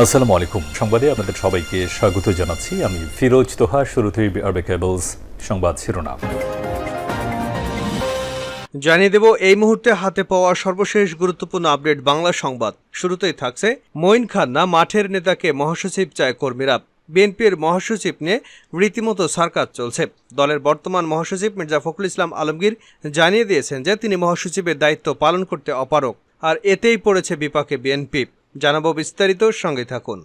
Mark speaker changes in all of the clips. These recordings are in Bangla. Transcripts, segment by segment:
Speaker 1: আসসালামু আলাইকুম। সংবাদে আপনাদের সবাইকে স্বাগত জানাচ্ছি। আমি ফিরোজ তোহা, শুরুতেই আরবে কেবলস সংবাদ শিরোনাম।
Speaker 2: জানিয়ে দেব, এই মুহূর্তে হাতে পাওয়া সর্বশেষ গুরুত্বপূর্ণ আপডেট বাংলা সংবাদ। শুরুতেই থাকছে মঈন খান না মাঠের নেতাকে মহাসচিব চায় কর্মীরা। বিএনপির মহাসচিব নিয়ে রীতিমতো সার্কাস চলছে। দলের বর্তমান মহাসচিব মির্জা ফখরুল ইসলাম আলমগীর জানিয়ে দিয়েছেন যে, তিনি মহাসচিবের দায়িত্ব পালন করতে অপারক আর এতেই পড়েছে বিপাকে বিএনপি। জানাব বিস্তারিত, সঙ্গে থাকুন।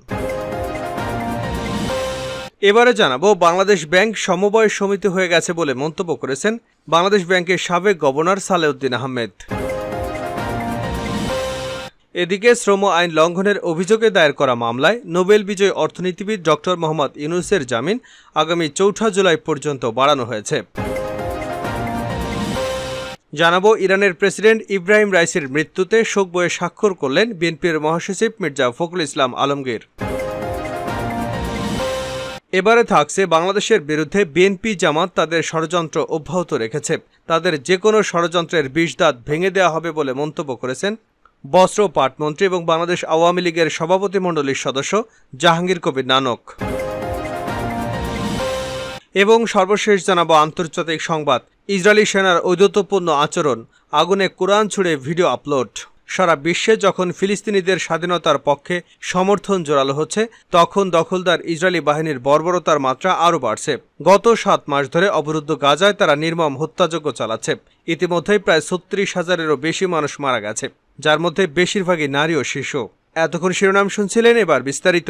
Speaker 2: এবারে জানাব, বাংলাদেশ ব্যাংক সমবায় সমিতি হয়ে গেছে বলে মন্তব্য করেছেন বাংলাদেশ ব্যাংকের সাবেক গভর্নর সালেউদ্দিন আহমেদ। এদিকে শ্রম আইন লঙ্ঘনের অভিযোগে দায়ের করা মামলায় নোবেল বিজয়ী অর্থনীতিবিদ ডক্টর মোহাম্মদ ইউনুসের জামিন আগামী চৌঠা জুলাই পর্যন্ত বাড়ানো হয়েছে। জানাব, ইরানের প্রেসিডেন্ট ইব্রাহিম রাইসির মৃত্যুতে শোক বয়ে স্বাক্ষর করলেন বিএনপির মহাসচিব মির্জা ফখরুল ইসলাম আলমগীর। এবারে থাকছে বাংলাদেশের বিরুদ্ধে বিএনপি জামাত তাদের ষড়যন্ত্র অব্যাহত রেখেছে। তাদের যে কোনো ষড়যন্ত্রের বিষ দাঁত ভেঙে দেওয়া হবে বলে মন্তব্য করেছেন বস্ত্র পাটমন্ত্রী এবং বাংলাদেশ আওয়ামী লীগের সভাপতিমণ্ডলীর সদস্য জাহাঙ্গীর কবির নানক। এবং সর্বশেষ জানাব আন্তর্জাতিক সংবাদ। ইসরায়েলি সেনার ঔদ্ধত্যপূর্ণ আচরণ। আগুনে কোরআন ছুড়ে ভিডিও আপলোড। সারা বিশ্বে যখন ফিলিস্তিনিদের স্বাধীনতার পক্ষে সমর্থন জোরালো হচ্ছে, তখন দখলদার ইসরায়েলি বাহিনীর বর্বরতার মাত্রা আরও বাড়ছে। গত সাত মাস ধরে অবরুদ্ধ গাজায় তারা নির্মম হত্যাযজ্ঞ চালাচ্ছে। ইতিমধ্যেই প্রায় ছত্রিশ হাজারেরও বেশি মানুষ মারা গেছে, যার মধ্যে বেশিরভাগই নারী ও শিশু। এতক্ষণ শিরোনাম শুনছিলেন এবার বিস্তারিত।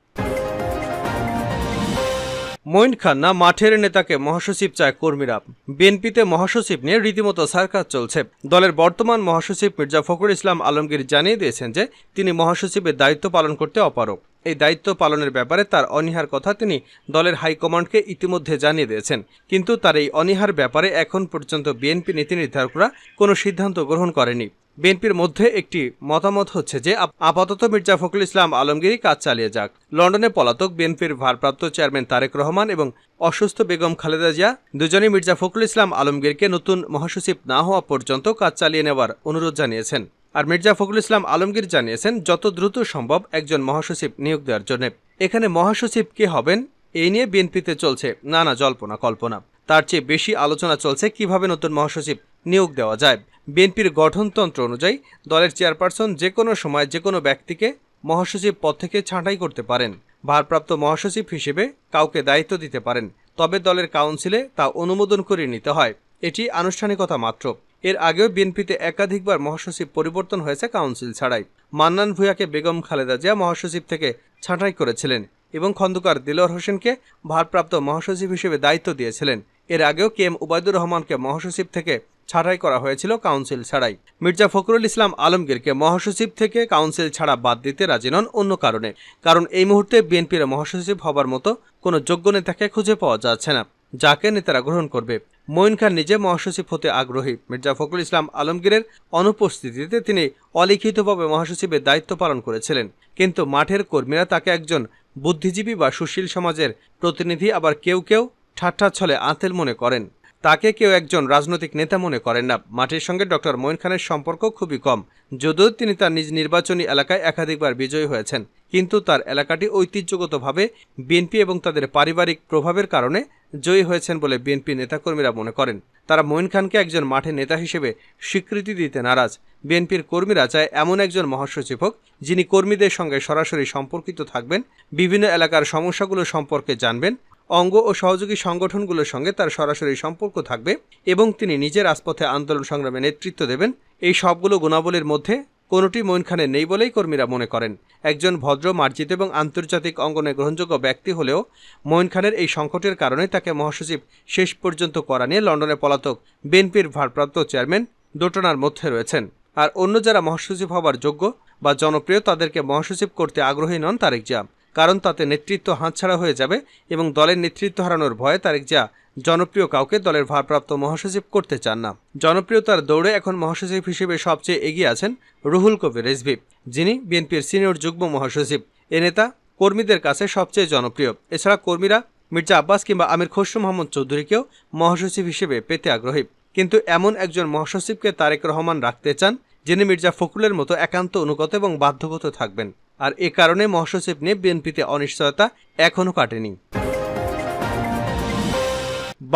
Speaker 2: মঈন খান না মাঠের নেতাকে মহাসচিব চায় কর্মীরা। বিএনপিতে মহাসচিব নিয়ে রীতিমতো সার্কাস চলছে। দলের বর্তমান মহাসচিব মির্জা ফখরুল ইসলাম আলমগীর জানিয়ে দিয়েছেন যে, তিনি মহাসচিবের দায়িত্ব পালন করতে অপারক এই দায়িত্ব পালনের ব্যাপারে তার অনীহার কথা তিনি দলের হাইকমান্ডকে ইতিমধ্যে জানিয়ে দিয়েছেন। কিন্তু তার এই অনীহার ব্যাপারে এখন পর্যন্ত বিএনপি নীতি নির্ধারকরা কোনো সিদ্ধান্ত গ্রহণ করেনি। বিএনপির মধ্যে একটি মতামত হচ্ছে যে আপাতত মির্জা ফখরুল ইসলাম আলমগীরই কাজ চালিয়ে যাক। লন্ডনে পলাতক বিএনপির ভারপ্রাপ্ত চেয়ারম্যান তারেক রহমান এবং অসুস্থ বেগম খালেদা জিয়া দুজনেই মির্জা ফখরুল ইসলাম আলমগীরকে নতুন মহাসচিব না হওয়া পর্যন্ত কাজ চালিয়ে নেওয়ার অনুরোধ জানিয়েছেন। আর মির্জা ফখরুল ইসলাম আলমগীর জানিয়েছেন, যত দ্রুত সম্ভব একজন মহাসচিব নিয়োগ দেওয়ার জন্য। এখানে মহাসচিব কে হবেন, এই নিয়ে বিএনপিতে চলছে নানা জল্পনা কল্পনা তার চেয়ে বেশি আলোচনা চলছে কীভাবে নতুন মহাসচিব নিয়োগ দেওয়া যায়। বিএনপির গঠনতন্ত্র অনুযায়ী দলের চেয়ারপারসন যে কোনো সময় যে কোনো ব্যক্তিকে মহাসচিব পদ থেকে ছাঁটাই করতে পারেন। ভারপ্রাপ্ত মহাসচিব হিসেবে কাউকে দায়িত্ব দিতে পারেন, তবে দলের কাউন্সিলে তা অনুমোদন করে নিতে হয়। এটি আনুষ্ঠানিকতা মাত্র। এর আগেও বিএনপিতে একাধিকবার মহাসচিব পরিবর্তন হয়েছে কাউন্সিল ছাড়াই। মান্নান ভূঁইয়াকে বেগম খালেদা জিয়া মহাসচিব থেকে ছাঁটাই করেছিলেন এবং খন্দকার দিলওয়ার হোসেনকে ভারপ্রাপ্ত মহাসচিব হিসেবে দায়িত্ব দিয়েছিলেন। এর আগেও কে এম ওবায়দুর রহমানকে মহাসচিব থেকে ছাঁটাই করা হয়েছিল কাউন্সিল ছাড়াই। মির্জা ফখরুল ইসলাম আলমগীরকে মহাসচিব থেকে কাউন্সিল ছাড়া বাদ দিতে রাজি নন অন্য কারণে। কারণ এই মুহূর্তে বিএনপির মহাসচিব হবার মতো কোনো যোগ্য নেতাকে খুঁজে পাওয়া যাচ্ছে না, যাকে নেতারা গ্রহণ করবে। মঈন খান নিজে মহাসচিব হতে আগ্রহী। মির্জা ফখরুল ইসলাম আলমগীরের অনুপস্থিতিতে তিনি অলিখিতভাবে মহাসচিবের দায়িত্ব পালন করেছিলেন। কিন্তু মাঠের কর্মীরা তাকে একজন বুদ্ধিজীবী বা সুশীল সমাজের প্রতিনিধি আবার কেউ কেউ ঠাট্টা ছলে আঁতেল মনে করেন। তাকে কেউ একজন রাজনৈতিক নেতা মনে করেন না। মাটির সঙ্গে ডক্টর মঈন খানের সম্পর্ক খুবই কম। যদিও তিনি তার নিজ নির্বাচনী এলাকায় একাধিকবার বিজয়ী হয়েছেন, কিন্তু তার এলাকাটি ঐতিহ্যগতভাবে বিএনপি এবং তাদের পারিবারিক প্রভাবের কারণে জয়ী হয়েছেন বলে বিএনপি নেতাকর্মীরা মনে করেন। তারা মঈন খানকে একজন মাঠে নেতা হিসেবে স্বীকৃতি দিতে নারাজ। বিএনপির কর্মীরা চায় এমন একজন মহাসচিব হোক যিনি কর্মীদের সঙ্গে সরাসরি সম্পর্কিত থাকবেন, বিভিন্ন এলাকার সমস্যাগুলো সম্পর্কে জানবেন অঙ্গ ও সহযোগী সংগঠনগুলোর সঙ্গে তার সরাসরি সম্পর্ক থাকবে এবং তিনি নিজের রাজপথে আন্দোলন সংগ্রামে নেতৃত্ব দেবেন। এই সবগুলো গুণাবলীর মধ্যে কোনোটি মঈন খানের নেই বলেই কর্মীরা মনে করেন। একজন ভদ্র, মার্জিত এবং আন্তর্জাতিক অঙ্গনে গ্রহণযোগ্য ব্যক্তি হলেও মঈন খানের এই সংকটের কারণে তাকে মহাসচিব শেষ পর্যন্ত করা নিয়ে লন্ডনে পলাতক বিএনপির ভারপ্রাপ্ত চেয়ারম্যান দোটনার মধ্যে রয়েছেন। আর অন্য যারা মহাসচিব হবার যোগ্য বা জনপ্রিয় তাদেরকে মহাসচিব করতে আগ্রহী নন তারেক জিয়া। কারণ তাতে নেতৃত্ব হাতছাড়া হয়ে যাবে এবং দলের নেতৃত্ব হারানোর ভয়ে তারেক জিয়া জনপ্রিয় কাউকে দলের ভারপ্রাপ্ত মহাসচিব করতে চান না। জনপ্রিয়তার দৌড়ে এখন মহাসচিব হিসেবে সবচেয়ে এগিয়ে আছেন রুহুল কবির রেজভি, যিনি বিএনপির সিনিয়র যুগ্ম মহাসচিব। এ নেতা কর্মীদের কাছে সবচেয়ে জনপ্রিয়। এছাড়া কর্মীরা মির্জা আব্বাস কিংবা আমির খসরু মোহাম্মদ চৌধুরীকেও মহাসচিব হিসেবে পেতে আগ্রহী। কিন্তু এমন একজন মহাসচিবকে তারেক রহমান রাখতে চান, যিনি মির্জা ফখরুলের মতো একান্ত অনুগত এবং বাধ্যগত থাকবেন। আর এ কারণে মহাসচিব নিয়ে বিএনপিতে অনিশ্চয়তা এখনও কাটেনি।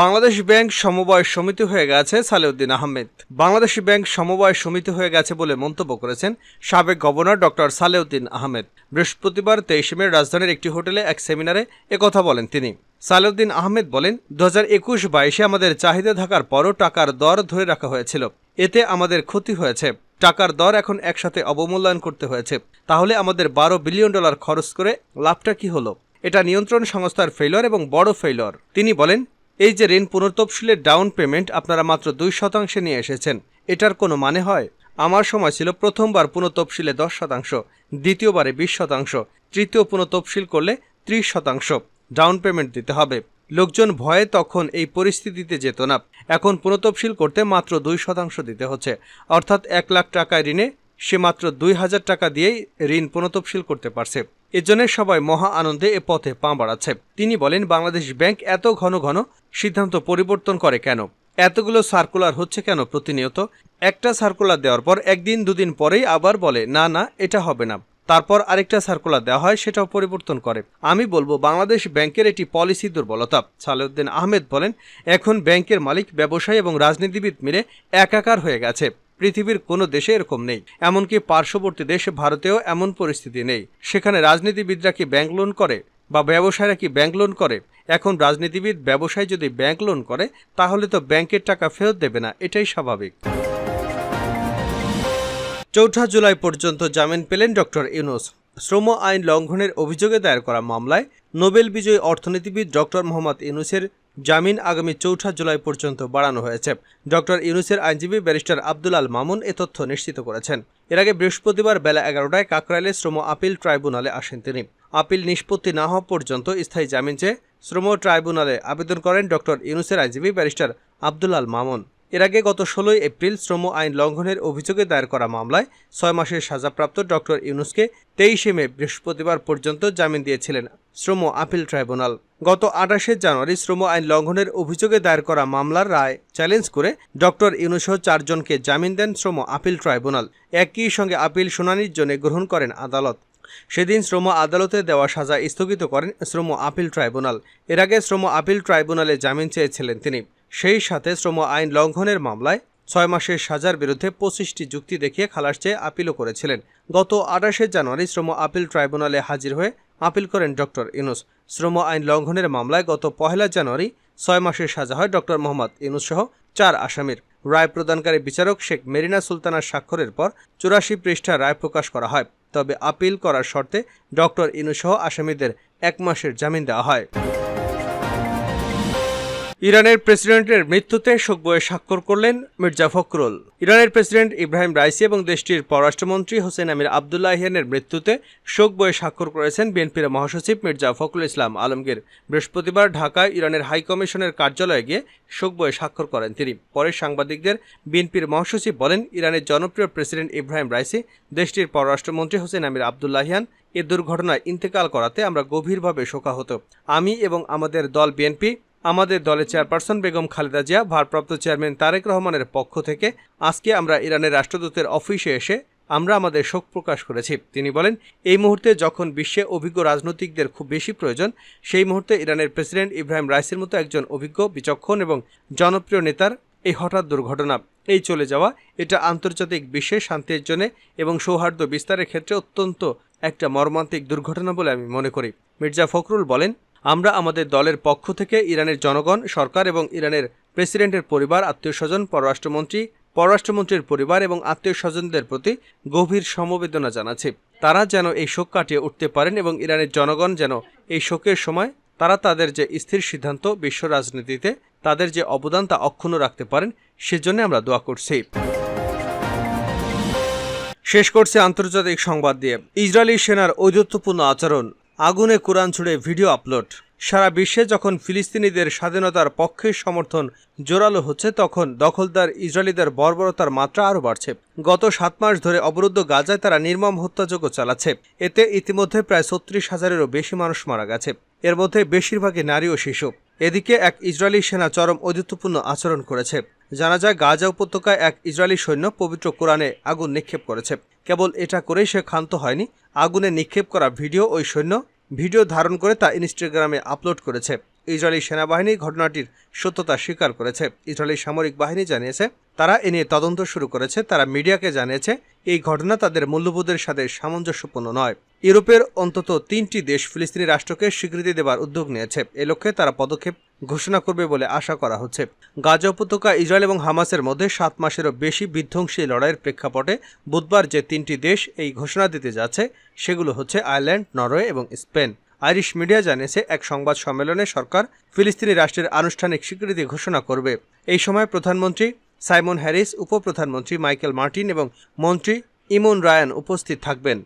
Speaker 2: বাংলাদেশ ব্যাংক সমবায় সমিতি হয়ে গেছে সালেউদ্দিন আহমেদ। বাংলাদেশ ব্যাংক সমবায় সমিতি হয়ে গেছে বলে মন্তব্য করেছেন সাবেক গভর্নর ডক্টর সালেউদ্দিন আহমেদ। বৃহস্পতিবার তেইশে মে রাজধানীর একটি হোটেলে এক সেমিনারে একথা বলেন তিনি। সালেউদ্দিন আহমেদ বলেন দু হাজার একুশ বাইশে আমাদের চাহিদা থাকার পরও টাকার দর ধরে রাখা হয়েছিল। এতে আমাদের ক্ষতি হয়েছে। টাকার দর এখন একসাথে অবমূল্যায়ন করতে হয়েছে। তাহলে আমাদের বারো বিলিয়ন ডলার খরচ করে লাভটা কি হলো? এটা নিয়ন্ত্রণ সংস্থার ফেলর এবং বড় ফেলর তিনি বলেন, এই যে ঋণ পুনর্তফসিলের ডাউন পেমেন্ট আপনারা মাত্র দুই শতাংশে নিয়ে এসেছেন, এটার কোনো মানে হয়? আমার সময় ছিল প্রথমবার পুনঃতফসিলে দশ শতাংশ, দ্বিতীয়বারে বিশ শতাংশ, তৃতীয় পুনঃতফসিল করলে ত্রিশ শতাংশ। ডাউন পেমেন্ট দিতে হবে। লোকজন ভয়ে তখন এই পরিস্থিতিতে যেত না। এখন পুনঃতফসিল করতে মাত্র দুই শতাংশ দিতে হচ্ছে। অর্থাৎ এক লাখ টাকায় ঋণে সে মাত্র দুই হাজার টাকা দিয়েই ঋণ পুনঃতফসিল করতে পারছে। এজন্য সবাই মহা আনন্দে এ পথে পা বাড়াচ্ছে। তিনি বলেন, বাংলাদেশ ব্যাংক এত ঘন ঘন সিদ্ধান্ত পরিবর্তন করে কেন? এতগুলো সার্কুলার হচ্ছে কেন প্রতিনিয়ত? একটা সার্কুলার দেওয়ার পর একদিন দুদিন পরেই আবার বলে, না না, এটা হবে না। তারপর আরেকটা সার্কুলার দেওয়া হয়, সেটাও পরিবর্তন করে। আমি বলব, বাংলাদেশ ব্যাংকের এটি পলিসি দুর্বলতা। সালেউদ্দিন আহমেদ বলেন, এখন ব্যাংকের মালিক, ব্যবসায়ী এবং রাজনীতিবিদ মিলে একাকার হয়ে গেছে। পৃথিবীর কোনো দেশে এরকম নেই। এমনকি পার্শ্ববর্তী দেশ ভারতেও এমন পরিস্থিতি নেই। সেখানে রাজনীতিবিদরা কি ব্যাংক লোন করে বা ব্যবসায়ীরা কি ব্যাংক লোন করে? এখন রাজনীতিবিদ, ব্যবসায়ী যদি ব্যাংক লোন করে, তাহলে তো ব্যাংকের টাকা ফেরত দেবে না। এটাই স্বাভাবিক। চৌঠা জুলাই পর্যন্ত জামিন পেলেন ডক্টর ইউনুস। শ্রম আইন লঙ্ঘনের অভিযোগে দায়ের করা মামলায় নোবেল বিজয়ী অর্থনীতিবিদ ডক্টর মোহাম্মদ ইউনুসের জামিন আগামী চৌঠা জুলাই পর্যন্ত বাড়ানো হয়েছে। ডক্টর ইউনুসের আইনজীবী ব্যারিস্টার আব্দুল আল মামুন এ তথ্য নিশ্চিত করেছেন। এর আগে বৃহস্পতিবার বেলা এগারোটায় কাকরাইলে শ্রম আপিল ট্রাইব্যুনালে আসেন তিনি। আপিল নিষ্পত্তি না হওয়া পর্যন্ত স্থায়ী জামিন চেয়ে শ্রম ট্রাইব্যুনালে আবেদন করেন ডক্টর ইউনুসের আইনজীবী ব্যারিস্টার আব্দুল আল মামুন। এর আগে গত ষোলোই এপ্রিল শ্রম আইন লঙ্ঘনের অভিযোগে দায়ের করা মামলায় ছয় মাসের সাজাপ্রাপ্ত ডক্টর ইউনুসকে তেইশে মে বৃহস্পতিবার পর্যন্ত জামিন দিয়েছিলেন শ্রম আপিল ট্রাইব্যুনাল। গত আঠাশে জানুয়ারি শ্রম আইন লঙ্ঘনের অভিযোগে দায়ের করা মামলার রায় চ্যালেঞ্জ করে ডক্টর ইউনুসহ চারজনকে জামিন দেন শ্রম আপিল ট্রাইব্যুনাল। একই সঙ্গে আপিল শুনানির জন্য গ্রহণ করেন আদালত। সেদিন শ্রম আদালতে দেওয়া সাজা স্থগিত করেন শ্রম আপিল ট্রাইব্যুনাল। এর আগে শ্রম আপিল ট্রাইব্যুনালে জামিন চেয়েছিলেন তিনি। সেই সাথে শ্রম আইন লঙ্ঘনের মামলায় ছয় মাসের সাজার বিরুদ্ধে পঁচিশটি যুক্তি দেখিয়ে খালাস চেয়ে আপিলও করেছিলেন। গত আঠাশে জানুয়ারি শ্রম আপিল ট্রাইব্যুনালে হাজির হয়ে আপিল করেন ডক্টর ইনুস শ্রম আইন লঙ্ঘনের মামলায় গত পহেলা জানুয়ারি ছয় মাসের সাজা হয় ডক্টর মোহাম্মদ ইনুস সহ চার আসামির। রায় প্রদানকারী বিচারক শেখ মেরিনা সুলতানার স্বাক্ষরের পর চুরাশি পৃষ্ঠা রায় প্রকাশ করা হয়। তবে আপিল করার শর্তে ডক্টর ইনুস সহ আসামিদের এক মাসের জামিন দেওয়া হয়। ইরানের প্রেসিডেন্টের মৃত্যুতে শোক বয়ে স্বাক্ষর করলেন মির্জা ফখরুল। ইরানের প্রেসিডেন্ট ইব্রাহিম রাইসি এবং দেশটির পররাষ্ট্রমন্ত্রী হোসেন আমির আবদুল্লাহিয়ানের মৃত্যুতে শোক বয়ে স্বাক্ষর করেছেন বিএনপির মহাসচিব মির্জা ফখরুল ইসলাম আলমগীর। বৃহস্পতিবার ঢাকায় ইরানের হাই কমিশনের কার্যালয়ে গিয়ে শোক বয়ে স্বাক্ষর করেন তিনি। পরে সাংবাদিকদের বিএনপির মহাসচিব বলেন, ইরানের জনপ্রিয় প্রেসিডেন্ট ইব্রাহিম রাইসি, দেশটির পররাষ্ট্রমন্ত্রী হোসেন আমির আবদুল্লাহিয়ান এ দুর্ঘটনায় ইন্তেকাল করাতে আমরা গভীরভাবে শোকাহত। আমি এবং আমাদের দল বিএনপি আমাদের দলের চেয়ারপারসন বেগম খালেদা জিয়া, ভারপ্রাপ্ত চেয়ারম্যান তারেক রহমানের পক্ষ থেকে আজকে আমরা ইরানের রাষ্ট্রদূতের অফিসে এসে আমরা আমাদের শোক প্রকাশ করেছি। তিনি বলেন, এই মুহূর্তে যখন বিশ্বে অভিজ্ঞ রাজনৈতিকদের খুব বেশি প্রয়োজন, সেই মুহূর্তে ইরানের প্রেসিডেন্ট ইব্রাহিম রাইসের মতো একজন অভিজ্ঞ, বিচক্ষণ এবং জনপ্রিয় নেতার এই হঠাৎ দুর্ঘটনা, এই চলে যাওয়া, এটা আন্তর্জাতিক বিশ্বে শান্তির জন্য এবং সৌহার্দ্য বিস্তারের ক্ষেত্রে অত্যন্ত একটা মর্মান্তিক দুর্ঘটনা বলে আমি মনে করি। মির্জা ফখরুল বলেন আমরা আমাদের দলের পক্ষ থেকে ইরানের জনগণ, সরকার এবং ইরানের প্রেসিডেন্টের পরিবার আত্মীয় স্বজন পররাষ্ট্রমন্ত্রী, পররাষ্ট্রমন্ত্রীর পরিবার এবং আত্মীয় স্বজনদের প্রতি গভীর সমবেদনা জানাচ্ছি। তারা যেন এই শোক কাটিয়ে উঠতে পারেন এবং ইরানের জনগণ যেন এই শোকের সময় তারা তাদের যে স্থির সিদ্ধান্ত বিশ্ব রাজনীতিতে তাদের যে অবদান তা অক্ষুণ্ণ রাখতে পারেন, সেজন্য আমরা দোয়া করছি। শেষ করছে আন্তর্জাতিক সংবাদ দিয়ে। ইসরায়েলি সেনার ঔদ্ধত্যপূর্ণ আচরণ আগুনে কোরআন ছুড়ে ভিডিও আপলোড। সারা বিশ্বে যখন ফিলিস্তিনিদের স্বাধীনতার পক্ষে সমর্থন জোরালো হচ্ছে, তখন দখলদার ইসরায়েলিদের বর্বরতার মাত্রা আরও বাড়ছে। গত সাত মাস ধরে অবরুদ্ধ গাজায় তারা নির্মম হত্যাযজ্ঞ চালাচ্ছে। এতে ইতিমধ্যে প্রায় ছত্রিশ হাজারেরও বেশি মানুষ মারা গেছে। এর মধ্যে বেশিরভাগই নারী ও শিশু। এদিকে এক ইসরায়েলি সেনা চরম ঔদিত্যপূর্ণ আচরণ করেছে। জানা যায় গাজা উপত্যকায় এক ইসরায়েলি সৈন্য পবিত্র কোরআনে আগুন নিক্ষেপ করেছে। কেবল এটা করেই সে ক্ষান্ত হয়নি। আগুনে নিক্ষেপ করা ভিডিও ওই সৈন্য ভিডিও ধারণ করে তা ইনস্টাগ্রামে আপলোড করেছে। ইসরায়েলি সেনাবাহিনী ঘটনাটির সত্যতা স্বীকার করেছে। ইসরায়েলি সামরিক বাহিনী জানিয়েছে তারা এ নিয়ে তদন্ত শুরু করেছে। তারা মিডিয়াকে জানিয়েছে, এই ঘটনা তাদের মূল্যবোধের সাথে সামঞ্জস্যপূর্ণ নয়। ইউরোপের অন্তত তিনটি দেশ ফিলিস্তিনি রাষ্ট্রকে স্বীকৃতি দেবার উদ্যোগ নিয়েছে। এ লক্ষ্যে তারা পদক্ষেপ ঘোষণা করবে বলে আশা করা হচ্ছে। গাজা উপত্যকা ইসরায়েল এবং হামাসের মধ্যে সাত মাসেরও বেশি বিধ্বংসী লড়াইয়ের প্রেক্ষাপটে বুধবার যে তিনটি দেশ এই ঘোষণা দিতে যাচ্ছে, সেগুলো হচ্ছে আয়ারল্যান্ড, নরওয়ে এবং স্পেন। আইরিশ মিডিয়া জানিয়েছে, এক সংবাদ সম্মেলনে সরকার ফিলিস্তিনি রাষ্ট্রের আনুষ্ঠানিক স্বীকৃতি ঘোষণা করবে। এই সময় প্রধানমন্ত্রী সাইমন হ্যারিস উপপ্রধানমন্ত্রী মাইকেল মার্টিন এবং মন্ত্রী ইমন রায়ান উপস্থিত থাকবেন।